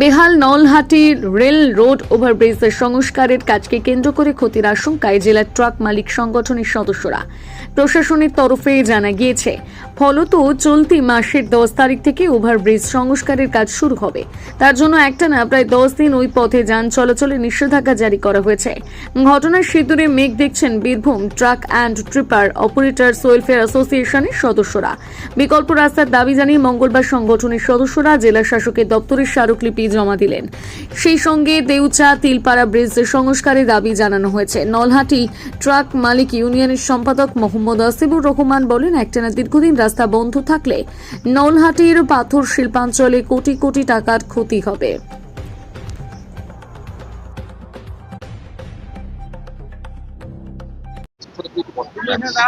বেহাল Nalhati rail road ওভারব্রিজের সংস্কারের কাজকে কেন্দ্র করে ক্ষতির আশঙ্কায় জেলার ট্রাক মালিক সংগঠনের সদস্যরা। প্রশাসনের তরফে জানা গিয়েছে, ফলত চলতি মাসের দশ তারিখ থেকে ওভারব্রিজ সংস্কারের কাজ শুরু হবে। তার জন্য একটানা প্রায় দশ দিন ওই পথে যান চলাচলে নিষেধাজ্ঞা জারি করা হয়েছে। ঘটনার সিঁদুরে মেঘ দেখছেন Birbhum truck and tipper operators welfare অ্যাসোসিয়েশনের সদস্যরা। বিকল্প রাস্তার দাবি জানিয়ে মঙ্গলবার সংগঠনের সদস্যরা, জেলা শাসকের দপ্তরে স্মারকলিপি জমা দিলেন। সেই সঙ্গে দেউচা, তিলপাড়া ব্রিজ সংস্কারের দাবি জানানো হয়েছে। নলহাটি ট্রাক মালিক ইউনিয়নের সম্পাদক মোহাম্মদ আসিবুর রহমান বলেন, একটানা দীর্ঘদিন রাস্তা বন্ধ থাকলে নলহাটির পাথর শিল্পাঞ্চলে কোটি কোটি টাকার ক্ষতি হবে।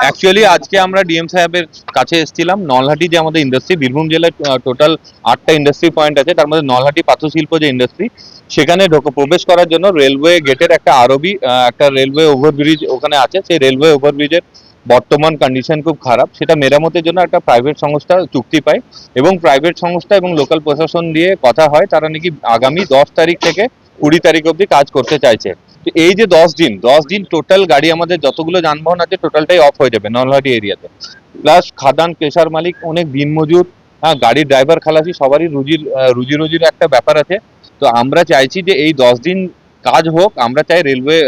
অ্যাকচুয়ালি আজকে আমরা ডিএম সাহেবের কাছে এসেছিলাম। নলহাটি যে আমাদের ইন্ডাস্ট্রি বীরভূম জেলার টোটাল আটটা ইন্ডাস্ট্রি পয়েন্ট আছে। তার মধ্যে নলহাটি পাথর শিল্প যে ইন্ডাস্ট্রি সেখানে প্রবেশ করার জন্য রেলওয়ে গেটের একটা আরবি একটা রেলওয়ে ওভারব্রিজ ওখানে আছে। সেই রেলওয়ে ওভারব্রিজের বর্তমান কন্ডিশন খুব খারাপ। সেটা মেরামতের জন্য একটা প্রাইভেট সংস্থা চুক্তি পায় এবং প্রাইভেট সংস্থা এবং লোকাল প্রশাসন দিয়ে কথা হয়। তারা নাকি আগামী দশ তারিখ থেকে কুড়ি তারিখ অবধি কাজ করতে চাইছে। এই যে দশ দিন দশ দিন টোটাল গাড়ি আমাদের যতগুলো যানবাহন আছে টোটালটাই অফ হয়ে যাবে নলহাটি এরিয়াতে প্লাস খাদান পেশার মালিক অনেক দিনমজুর হ্যাঁ গাড়ির ড্রাইভার খালাসি সবারই রুজির রুজি রুজির একটা ব্যাপার আছে। তো আমরা চাইছি যে এই দশ দিন কাজ হোক আমরা চাই রেলওয়ে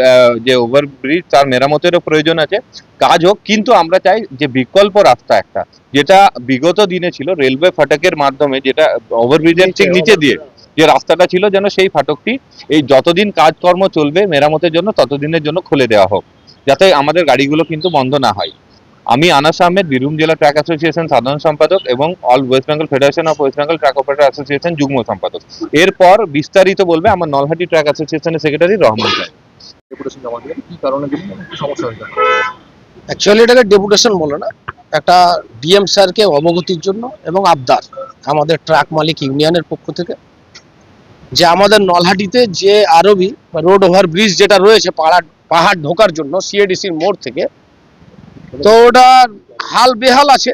যে ওভারব্রিজ তার মেরামতেরও প্রয়োজন আছে। কাজ হোক কিন্তু আমরা চাই যে বিকল্প রাস্তা একটা যেটা বিগত দিনে ছিল রেলওয়ে ফাটকের মাধ্যমে যেটা ওভারব্রিজের ঠিক নিচে দিয়ে। যে রাস্তাটা ছিল যেন সেই ফাটকটি এই যতদিন কাজকর্ম চলবে মেরামতের জন্য ততদিনের জন্য খুলে দেওয়া হোক যাতে আমাদের গাড়িগুলো কিন্তু বন্ধ না হয়। আমি আনাস আহমেদ বীরভূম জেলা ট্র্যাক অ্যাসোসিয়েশন সাধারণ সম্পাদক এবং all West Bengal federation of West Bengal truck operator association যুগ্ম সম্পাদক। এরপর বিস্তারিত বলবে আমার নলহাটি ট্র্যাক অ্যাসোসিয়েশনের সেক্রেটারি রহমান সাহেব। অ্যাকচুয়ালি এটাকে ডেপুটেশন বলে না। একটা ডিএম স্যারকে অবগতির জন্য এবং আবদার। আমাদের ট্রাক মালিক ইউনিয়নের পক্ষ থেকে। যে আমাদের নলহাটিতে যে আরবি রোড ওভার ব্রিজ যেটা রয়েছে পাহাড় পাহাড় ঢোকার জন্য সিএডিসির মোড় থেকে, তো ওটা হাল বেহাল আছে।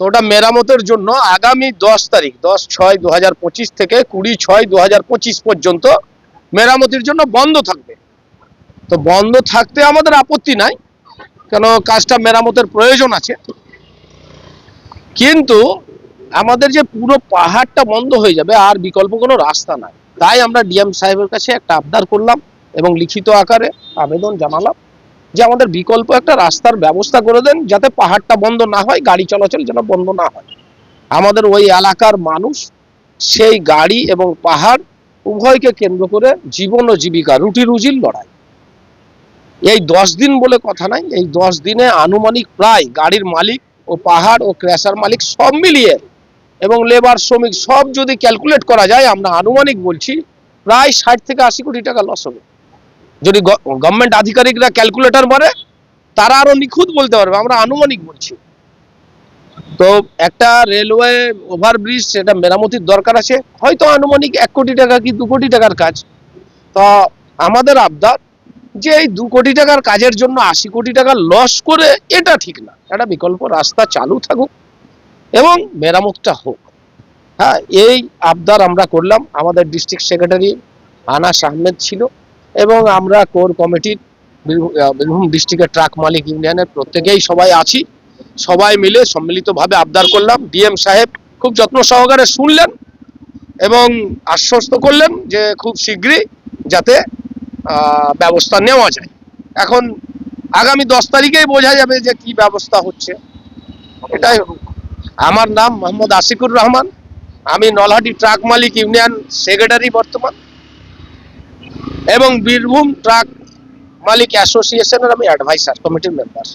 তো ওটা মেরামতের জন্য আগামী দশ তারিখ, দশ ছয় দু থেকে কুড়ি ছয় দু পর্যন্ত মেরামতির জন্য বন্ধ থাকবে। তো বন্ধ থাকতে আমাদের আপত্তি নাই, কেন কাজটা মেরামতের প্রয়োজন আছে। কিন্তু আমাদের যে পুরো পাহাড়টা বন্ধ হয়ে যাবে, আর বিকল্প কোনো রাস্তা নাই। তাই আমরা ডিএম সাহেবের কাছে একটা আবদার করলাম এবং লিখিত আকারে আবেদন জানালাম যে আমাদের বিকল্প একটা রাস্তার ব্যবস্থা করে দেন যাতে পাহাড়টা বন্ধ না হয়, গাড়ি চলাচল যেন বন্ধ না হয়। আমাদের ওই এলাকার মানুষ সেই গাড়ি এবং পাহাড় উভয়কে কেন্দ্র করে জীবন ও জীবিকা, রুটি রুজির লড়াই। এই দশ দিন বলে কথা নাই, এই দশ দিনে আনুমানিক প্রায় গাড়ির মালিক ও পাহাড় ও ক্র্যাশার মালিক সব মিলিয়ে এবং লেবার শ্রমিক সব যদি ক্যালকুলেট করা যায়, আমরা আনুমানিক বলছি প্রায় ষাট থেকে আশি কোটি টাকা লস হবে। যদি গভর্নমেন্ট আধিকারিকরা ক্যালকুলেটর মারে, তারা আরও নিখুঁত বলতে পারবে, আমরা আনুমানিক বলছি। তো একটা রেলওয়ে ওভারব্রিজ সেটা মেরামতির দরকার আছে, হয়তো আনুমানিক এক কোটি টাকা কি দু কোটি টাকার কাজ। তো আমাদের আবদার যে এই দু কোটি টাকার কাজের জন্য আশি কোটি টাকা লস করে, এটা ঠিক না। একটা বিকল্প রাস্তা চালু থাকুক। এবং মেরামতটা হোক। হ্যাঁ এই আবদার আমরা করলাম। আমাদের ডিস্ট্রিক্ট সেক্রেটারি আনাস আহমেদ ছিল এবং আমরা কোর কমিটির বীরভূম ডিস্ট্রিক্টের ট্রাক মালিক ইউনিয়নের প্রত্যেকেই সবাই আছি। সবাই মিলে সম্মিলিতভাবে আবদার করলাম। ডিএম সাহেব খুব যত্ন সহকারে শুনলেন এবং আশ্বস্ত করলেন যে খুব শীঘ্রই যাতে ব্যবস্থা নেওয়া যায়। এখন আগামী দশ তারিখেই বোঝা যাবে যে কি ব্যবস্থা হচ্ছে। এটাই আমার নাম মোহাম্মদ আশিকুর রহমান। আমি নলহাটি ট্রাক মালিক ইউনিয়ন সেক্রেটারি বর্তমান। এবং বীরভূম ট্রাক মালিক অ্যাসোসিয়েশনের আমি অ্যাডভাইসার কমিটির মেম্বার